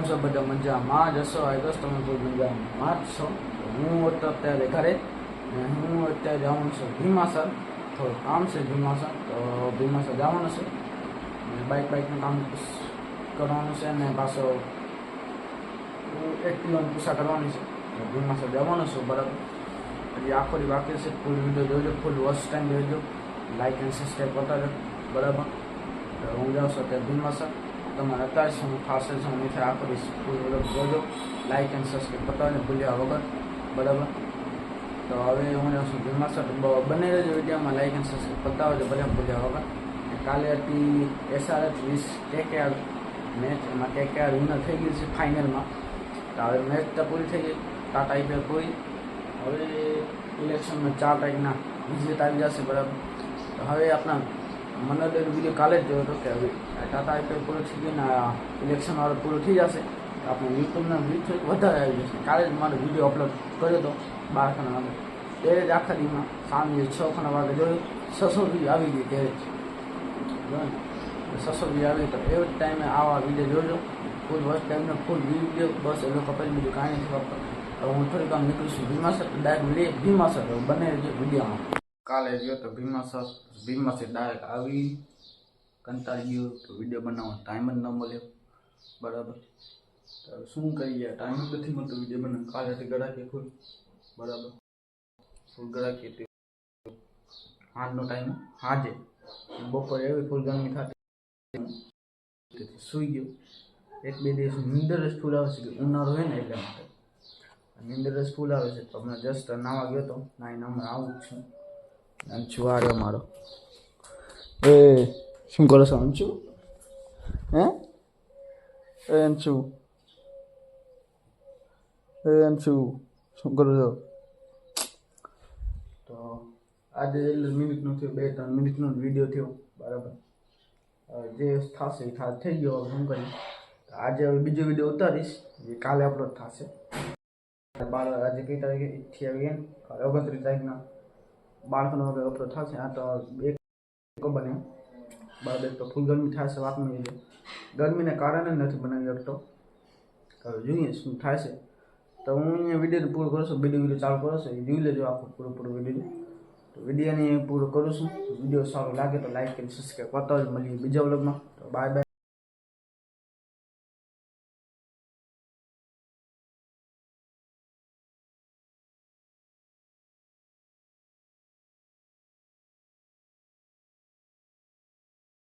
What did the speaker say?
છો બધા મજામાં જ હશો? આઈ ગયો તમે કોઈ મજામાં જ છો. હું અત્યારે ઘરે હું અત્યારે જવાનું છું ભીમાસર. થોડું કામ છે ભીમાસર, તો ભીમાસર જવાનું છે. બાઇક બાઇકનું કામ કરવાનું છે અને પાછો એક્ટિવાનું પૂછા કરવાની છે. ભીમાસર જવાનું છું બરાબર. પછી આખો દી બાકી છે. ફૂલ વીડિયો જોજો ફૂલ વોચ ટાઈમ જોજો લાઇક એન્ડ સબસ્ક્રાઈબ કરતા બરાબર. હું જાઉં છું અત્યારે ભીમાસર. તમારે અત્યારે ખાસ છે હું નથી આખો દી ફૂલ વીડિયો જોજો. લાઇક એન્ડ સબસ્ક્રાઈબ કરતા ને ભૂલ્યા વગર. બરાબર? તો હવે હું જાઉં છું ભીમાસર બંને રહેજો વિડીયોમાં. લાઇક એન્ડ સબસ્ક્રાઈબ કરતા હોજો ભલે ભૂલ્યા વગર. કાલે હતી એસઆરએચ વીસ કેકેઆર મેચ એમાં કેકેઆર વિનર થઈ ગયું છે ફાઇનલમાં તો હવે મેચ તો પૂરી થઈ ગઈ. ટાટા આઈપીએલ પૂરી. હવે ઇલેક્શનમાં ચાર તારીખના વિજેતા આવી જશે, બરાબર? તો હવે આપણા મનોદય વીડિયો કાલે જ જોયો હતો કે હવે ટાટા આઈપીએલ પૂરું થઈ ગયું ને ઇલેક્શન વાળો પૂરું થઈ જશે. આપણે યુટ્યુબના વ્યૂઝ વધારે આવી જશે. કાલે જ મારો વીડિયો અપલોડ કર્યો હતો બાર ખણા વાગે. ત્યારે જ આખા દીમાં સાંજે છ ખાના વાગે જોયું, છસો વ્યૂ આવી ગઈ ત્યારે જ. છસો વ્યૂ આવી તો એ જ ટાઈમે આવા વીડિયો જોજો. ફૂલ વર્ષ ટાઈમનો ફૂલ વીડિયો બસ એ લોકો પછી બીજું કાંઈ નથી હવે હું થોડીક આમ નીકળીશું ભીમાસર ડાયરેક્ટ લે ભીમાસર બને વિડીયોમાં કાલે ગયો તો ભીમાસર ભીમાસર ડાયરેક્ટ આવી. કંટાળી ગયો તો વીડિયો બનાવવાનો ટાઈમ જ ન મળ્યો. બરાબર. તો શું કરીએ? ટાઈમ જ નથી મળતો વીડિયો બનાવ કાલે હતી ગળાકી ફૂલ બરાબર. ફૂલ ગળાકી હતી. હાજનો ટાઈમ હાજે. બપોરે એવી ફૂલ ગરમી થતી. સૂઈ ગયો. એક બે દિવસ નીંદર જ ફૂલ આવે છે કે ઉનાળો હોય ને એટલા માટે. નીંદર જ ફૂલ આવે છે. તો હમણાં જસ્ટ નાવા ગયો તો. નાઈને હમણાં આવું જ છું. અંશુ આ રહ્યો મારો. એ, શું કરો છો? અંશુ હે? એ અંશુ એ અંશુ શું કરો છો? તો આજે એટલે મિનિટનો થયો, બે, ત્રણ મિનિટનો વીડિયો થયો. બરાબર. જે થશે એ થઈ ગયો શું કરી. આજે હવે બીજો વીડિયો ઉતારીશ, જે કાલે અપલોડ થશે. બાર આજે કઈ તારીખે? કાલે ઓગણત્રીસ તારીખના. બાળકોનો અપલોડ થશે. આ તો એક બને એક તો ફૂલ ગરમી થાય છે વાત મળી છે ગરમીને કારણે નથી બનાવી શકતો. તો જોઈએ શું થાય છે. તો હું અહીંયા વીડિયો પૂરો કરું છું. બીજો વીડિયો ચાલુ કરું છું. એ જોઈ લેજો આખું પૂરું પૂરું વીડિયો. તો વિડીયોને પૂરો કરું છું. વીડિયો સારો લાગે તો લાઈક કરી સબસ્ક્રાઈબ કરતા જ મળીએ બીજા વ્લોગમાં તો બાય બાય